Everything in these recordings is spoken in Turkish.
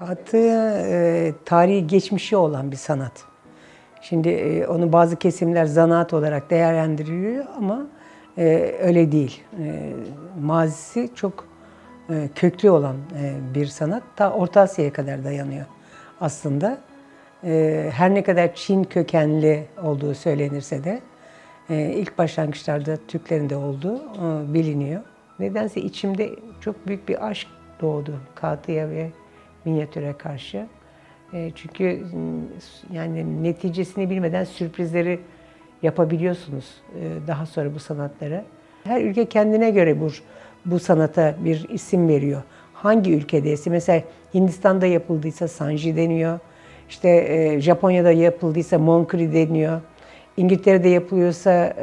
Hattı e, tarihi geçmişi olan bir sanat. Şimdi e, onu bazı kesimler zanaat olarak değerlendiriyor ama e, öyle değil. E, mazisi çok e, köklü olan bir sanat. Ta Orta Asya'ya kadar dayanıyor aslında. Her ne kadar Çin kökenli olduğu söylenirse de ilk başlangıçlarda Türklerin de olduğu biliniyor. Nedense içimde çok büyük bir aşk doğdu Kağıtı'ya ve minyatüre karşı. E, çünkü m, yani neticesini bilmeden sürprizleri yapabiliyorsunuz e, daha sonra bu sanatlara. Her ülke kendine göre bu bu sanata bir isim veriyor. Hangi ülkedeyse mesela Hindistan'da yapıldıysa Sanji deniyor. İşte e, Japonya'da yapıldıysa Monkri deniyor. İngiltere'de yapılıyorsa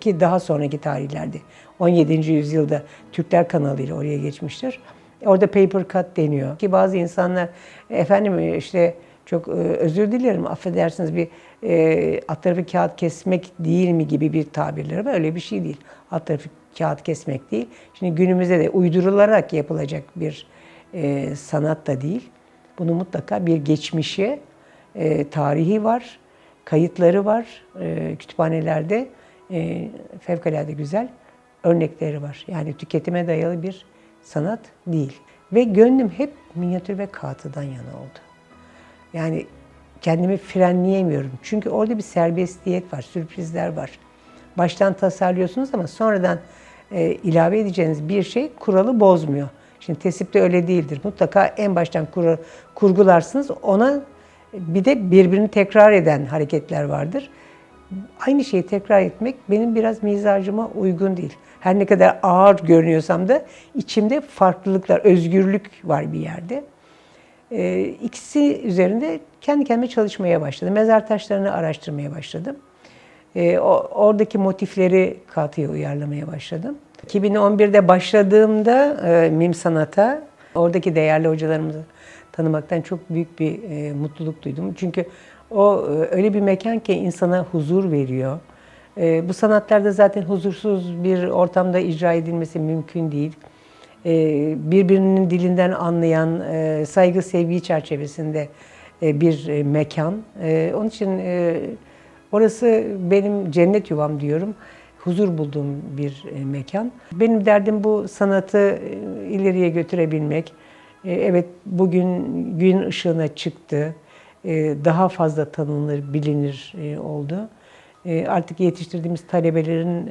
ki daha sonraki tarihlerde 17. yüzyılda Türkler kanalıyla oraya geçmiştir. Orada paper cut deniyor ki bazı insanlar efendim işte çok e, özür dilerim affedersiniz bir e, alt tarafı kağıt kesmek değil mi gibi bir tabirleri var. Öyle bir şey değil. Alt tarafı kağıt kesmek değil. Şimdi günümüzde de uydurularak yapılacak bir e, sanat da değil. Bunu mutlaka bir geçmişe, e, tarihi var, kayıtları var e, kütüphanelerde. E, fevkalade güzel örnekleri var. Yani tüketime dayalı bir sanat değil. Ve gönlüm hep minyatür ve kağıtıdan yana oldu. Yani kendimi frenleyemiyorum. Çünkü orada bir serbestiyet var, sürprizler var. Baştan tasarlıyorsunuz ama sonradan e, ilave edeceğiniz bir şey kuralı bozmuyor. Şimdi tesipte öyle değildir. Mutlaka en baştan kuru, kurgularsınız. Ona bir de birbirini tekrar eden hareketler vardır. Aynı şeyi tekrar etmek benim biraz mizacıma uygun değil. Her ne kadar ağır görünüyorsam da içimde farklılıklar, özgürlük var bir yerde. Ee, ikisi üzerinde kendi kendime çalışmaya başladım. Mezar taşlarını araştırmaya başladım. Ee, oradaki motifleri Katı'ya uyarlamaya başladım. 2011'de başladığımda e, mim sanata, oradaki değerli hocalarımızı tanımaktan çok büyük bir e, mutluluk duydum. Çünkü o e, öyle bir mekan ki insana huzur veriyor. E, bu sanatlarda zaten huzursuz bir ortamda icra edilmesi mümkün değil. E, birbirinin dilinden anlayan, e, saygı sevgi çerçevesinde e, bir e, mekan. E, onun için e, orası benim cennet yuvam diyorum. Huzur bulduğum bir e, mekan. Benim derdim bu sanatı e, ileriye götürebilmek. E, Evet bugün gün ışığına çıktı. E, Daha fazla tanınır, bilinir e, oldu. Artık yetiştirdiğimiz talebelerin